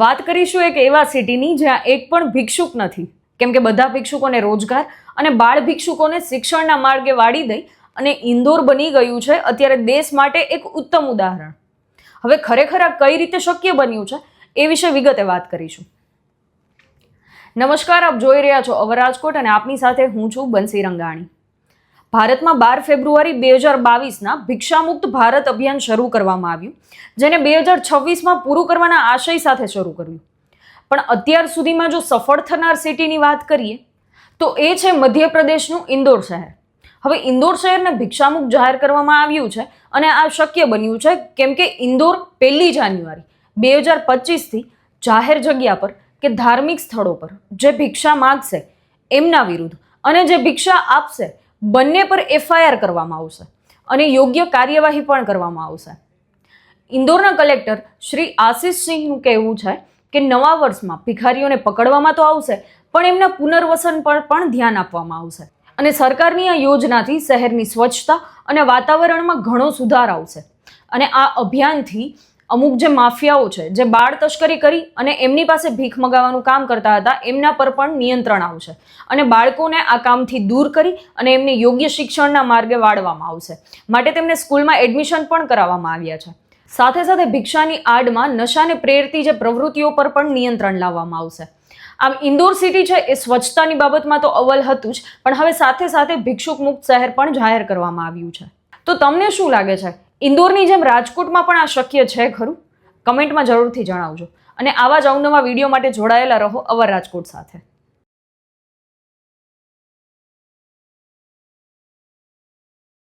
વાત કરીશું એક એવા સિટીની જ્યાં એક પણ ભિક્ષુક નથી. કેમ કે બધા ભિક્ષુકોને રોજગાર અને બાળ ભિક્ષુકોને શિક્ષણના માર્ગે વાળી દઈ અને ઇન્દોર બની ગયું છે અત્યારે દેશ માટે એક ઉત્તમ ઉદાહરણ. હવે ખરેખર આ કઈ રીતે શક્ય બન્યું છે એ વિશે વિગતે વાત કરીશું. નમસ્કાર, આપ જોઈ રહ્યા છો અવર રાજકોટ અને આપની સાથે હું છું બંસી રંગાણી. ભારતમાં બાર ફેબ્રુઆરી બે હજાર બાવીસના ભિક્ષામુક્ત ભારત અભિયાન શરૂ કરવામાં આવ્યું, જેને બે હજાર છવ્વીસમાં પૂરું કરવાના આશય સાથે શરૂ કર્યું. પણ અત્યાર સુધીમાં જો સફળ થનાર સિટીની વાત કરીએ, તો એ છે મધ્યપ્રદેશનું ઇન્દોર શહેર. હવે ઇન્દોર શહેરને ભિક્ષામુક્ત જાહેર કરવામાં આવ્યું છે અને આ શક્ય બન્યું છે કેમ કે ઇન્દોર પહેલી જાન્યુઆરી બે હજાર પચીસથી જાહેર જગ્યા પર કે ધાર્મિક સ્થળો પર, જે ભિક્ષા માગશે એમના વિરુદ્ધ અને જે ભિક્ષા આપશે બંને પર એફઆઈઆર કરવામાં આવશે અને યોગ્ય કાર્યવાહી પણ કરવામાં આવશે. ઇન્દોરના કલેક્ટર શ્રી આશિષ સિંહનું કહેવું છે કે નવા વર્ષમાં ભિખારીઓને પકડવામાં તો આવશે, પણ એમના પુનર્વસન પર પણ ધ્યાન આપવામાં આવશે અને સરકારની આ યોજનાથી શહેરની સ્વચ્છતા અને વાતાવરણમાં ઘણો સુધાર આવશે. અને આ અભિયાનથી અમુક જે માફિયાઓ છે, જે બાળ તસ્કરી કરી અને એમની પાસે ભીખ મગાવવાનું કામ કરતા હતા, એમના પર પણ નિયંત્રણ આવશે. અને બાળકોને આ કામથી દૂર કરી અને એમને યોગ્ય શિક્ષણના માર્ગે વાળવામાં આવશે. માટે તેમને સ્કૂલમાં એડમિશન પણ કરાવવામાં આવ્યા છે. સાથે સાથે ભિક્ષાની આડમાં નશાને પ્રેરતી જે પ્રવૃત્તિઓ પર પણ નિયંત્રણ લાવવામાં આવશે. આમ ઇન્દોર સિટી છે, એ સ્વચ્છતાની બાબતમાં તો અવ્વલ હતું જ, પણ હવે સાથે સાથે ભિક્ષુક મુક્ત શહેર પણ જાહેર કરવામાં આવ્યું છે. તો તમને શું લાગે છે? ઇન્દોરની જેમ રાજકોટમાં પણ આ શક્ય છે ખરું? કમેન્ટમાં જરૂરથી જણાવજો. અને આવા જ અવનવા વીડિયો માટે જોડાયેલા રહો અવર રાજકોટ સાથે.